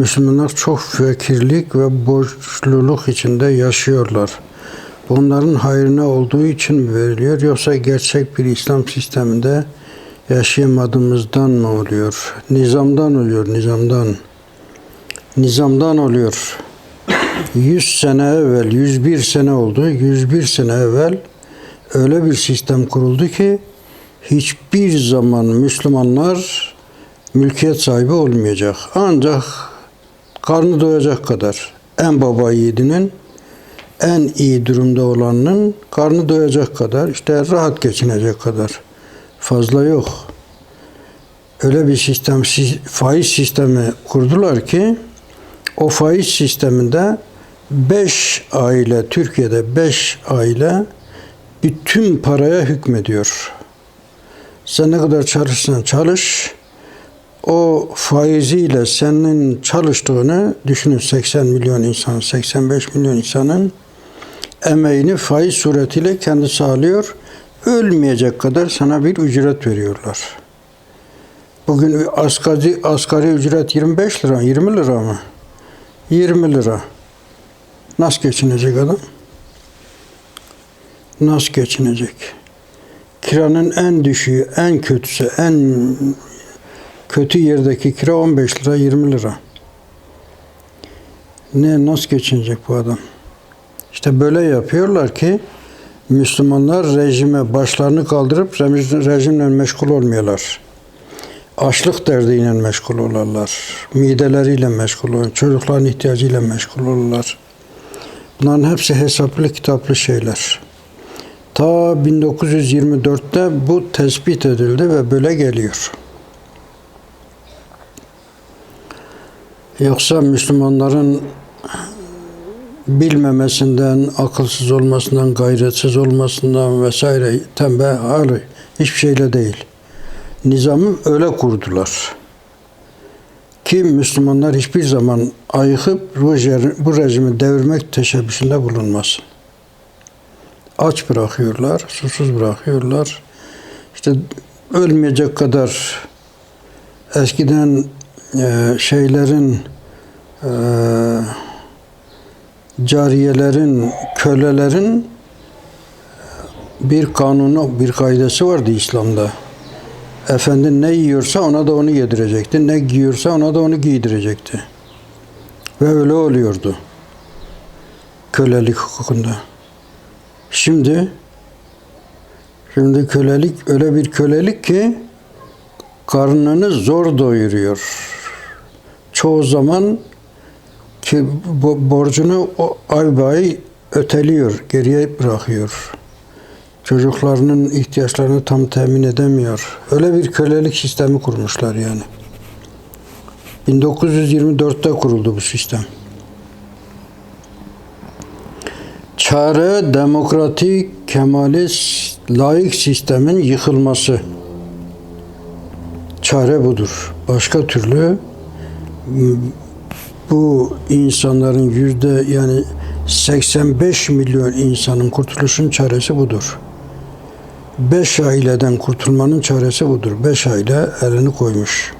Müslümanlar çok fakirlik ve borçluluk içinde yaşıyorlar. Bunların hayrına olduğu için mi veriliyor yoksa gerçek bir İslam sisteminde yaşayamadığımızdan mı oluyor? Nizamdan oluyor, nizamdan. Nizamdan oluyor. 100 sene evvel, 101 sene oldu. 101 sene evvel öyle bir sistem kuruldu ki hiçbir zaman Müslümanlar mülkiyet sahibi olmayacak. Ancak karnı doyacak kadar en baba yiğidinin en iyi durumda olanın karnı doyacak kadar işte rahat geçinecek kadar fazla yok. Öyle bir sistem faiz sistemi kurdular ki o faiz sisteminde 5 aile Türkiye'de 5 aile bütün paraya hükmediyor. Sen ne kadar çalışırsan çalış o faiziyle senin çalıştığını düşünün 80 milyon insan, 85 milyon insanın emeğini faiz suretiyle kendisi alıyor. Ölmeyecek kadar sana bir ücret veriyorlar. Bugün asgari, asgari ücret 25 lira, 20 lira mı? 20 lira. Nasıl geçinecek adam? Nasıl geçinecek? Kiranın en düşüğü, en kötüsü, en kötü yerdeki kira 15 lira, 20 lira. Ne, nasıl geçinecek bu adam? İşte böyle yapıyorlar ki Müslümanlar rejime başlarını kaldırıp rejimle meşgul olmuyorlar. Açlık derdiyle meşgul olurlar. Mideleriyle meşgul olurlar. Çocukların ihtiyacıyla meşgul olurlar. Bunların hepsi hesaplı kitaplı şeyler. Ta 1924'te bu tespit edildi ve böyle geliyor. Yoksa Müslümanların bilmemesinden, akılsız olmasından, gayretsiz olmasından vesaire tembel hali hiçbir şeyle değil. Nizamı öyle kurdular. Ki Müslümanlar hiçbir zaman ayıkıp bu, rejimi devirmek teşebbüsünde bulunmasın. Aç bırakıyorlar, susuz bırakıyorlar. İşte ölmeyecek kadar eskiden e, şeylerin e, cariyelerin, kölelerin bir kanunu, bir kaidesi vardı İslam'da. Efendi ne yiyorsa ona da onu yedirecekti. Ne giyiyorsa ona da onu giydirecekti. Ve öyle oluyordu. Kölelik hukukunda. Şimdi şimdi kölelik öyle bir kölelik ki karnını zor doyuruyor. Çoğu zaman ki borcunu o ay bay öteliyor, geriye bırakıyor. Çocuklarının ihtiyaçlarını tam temin edemiyor. Öyle bir kölelik sistemi kurmuşlar yani. 1924'te kuruldu bu sistem. Çare demokratik, kemalist, laik sistemin yıkılması. Çare budur. Başka türlü bu insanların yüzde yani 85 milyon insanın kurtuluşun çaresi budur. Beş aileden kurtulmanın çaresi budur. Beş aile elini koymuş.